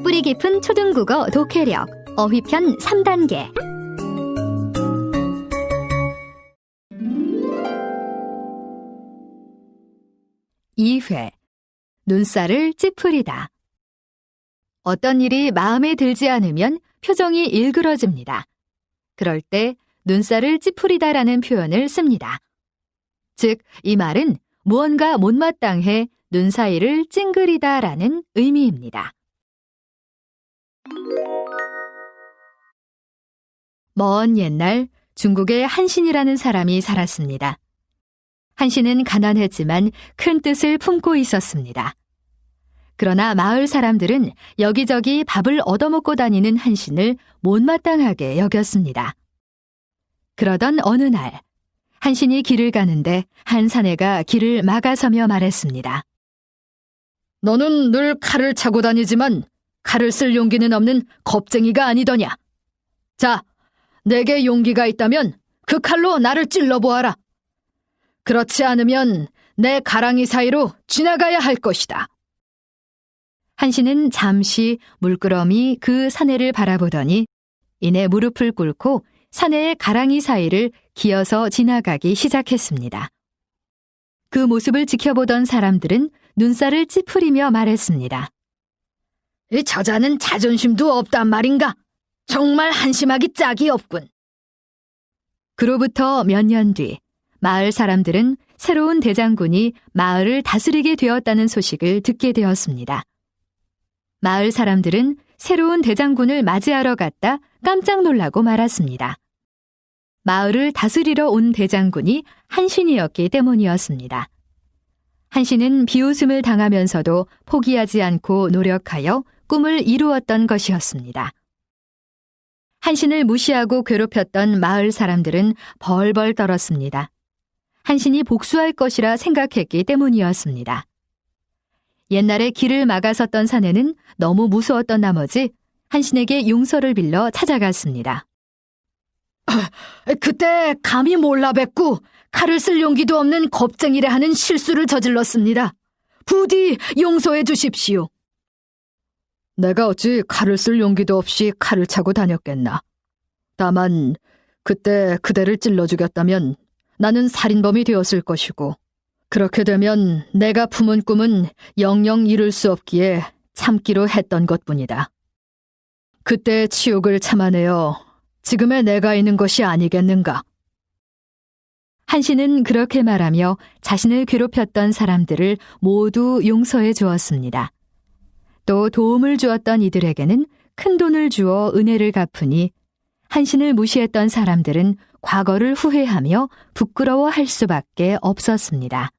뿌리 깊은 초등국어 독해력 어휘편 3단계 2회 눈살을 찌푸리다 어떤 일이 마음에 들지 않으면 표정이 일그러집니다. 그럴 때 눈살을 찌푸리다라는 표현을 씁니다. 즉, 이 말은 무언가 못마땅해 눈 사이를 찡그리다라는 의미입니다. 먼 옛날 중국에 한신이라는 사람이 살았습니다. 한신은 가난했지만 큰 뜻을 품고 있었습니다. 그러나 마을 사람들은 여기저기 밥을 얻어먹고 다니는 한신을 못마땅하게 여겼습니다. 그러던 어느 날, 한신이 길을 가는데 한 사내가 길을 막아서며 말했습니다. 너는 늘 칼을 차고 다니지만 칼을 쓸 용기는 없는 겁쟁이가 아니더냐. 자, 내게 용기가 있다면 그 칼로 나를 찔러보아라. 그렇지 않으면 내 가랑이 사이로 지나가야 할 것이다. 한신은 잠시 물끄러미 그 사내를 바라보더니 이내 무릎을 꿇고 사내의 가랑이 사이를 기어서 지나가기 시작했습니다. 그 모습을 지켜보던 사람들은 눈살을 찌푸리며 말했습니다. 이 저자는 자존심도 없단 말인가? 정말 한심하기 짝이 없군. 그로부터 몇 년 뒤, 마을 사람들은 새로운 대장군이 마을을 다스리게 되었다는 소식을 듣게 되었습니다. 마을 사람들은 새로운 대장군을 맞이하러 갔다 깜짝 놀라고 말았습니다. 마을을 다스리러 온 대장군이 한신이었기 때문이었습니다. 한신은 비웃음을 당하면서도 포기하지 않고 노력하여 꿈을 이루었던 것이었습니다. 한신을 무시하고 괴롭혔던 마을 사람들은 벌벌 떨었습니다. 한신이 복수할 것이라 생각했기 때문이었습니다. 옛날에 길을 막아섰던 사내는 너무 무서웠던 나머지 한신에게 용서를 빌려 찾아갔습니다. 그때 감히 몰라뵙고 칼을 쓸 용기도 없는 겁쟁이라 하는 실수를 저질렀습니다. 부디 용서해 주십시오. 내가 어찌 칼을 쓸 용기도 없이 칼을 차고 다녔겠나. 다만 그때 그대를 찔러 죽였다면 나는 살인범이 되었을 것이고 그렇게 되면 내가 품은 꿈은 영영 이룰 수 없기에 참기로 했던 것뿐이다. 그때 치욕을 참아내어 지금의 내가 있는 것이 아니겠는가. 한신은 그렇게 말하며 자신을 괴롭혔던 사람들을 모두 용서해 주었습니다. 또 도움을 주었던 이들에게는 큰 돈을 주어 은혜를 갚으니 한신을 무시했던 사람들은 과거를 후회하며 부끄러워할 수밖에 없었습니다.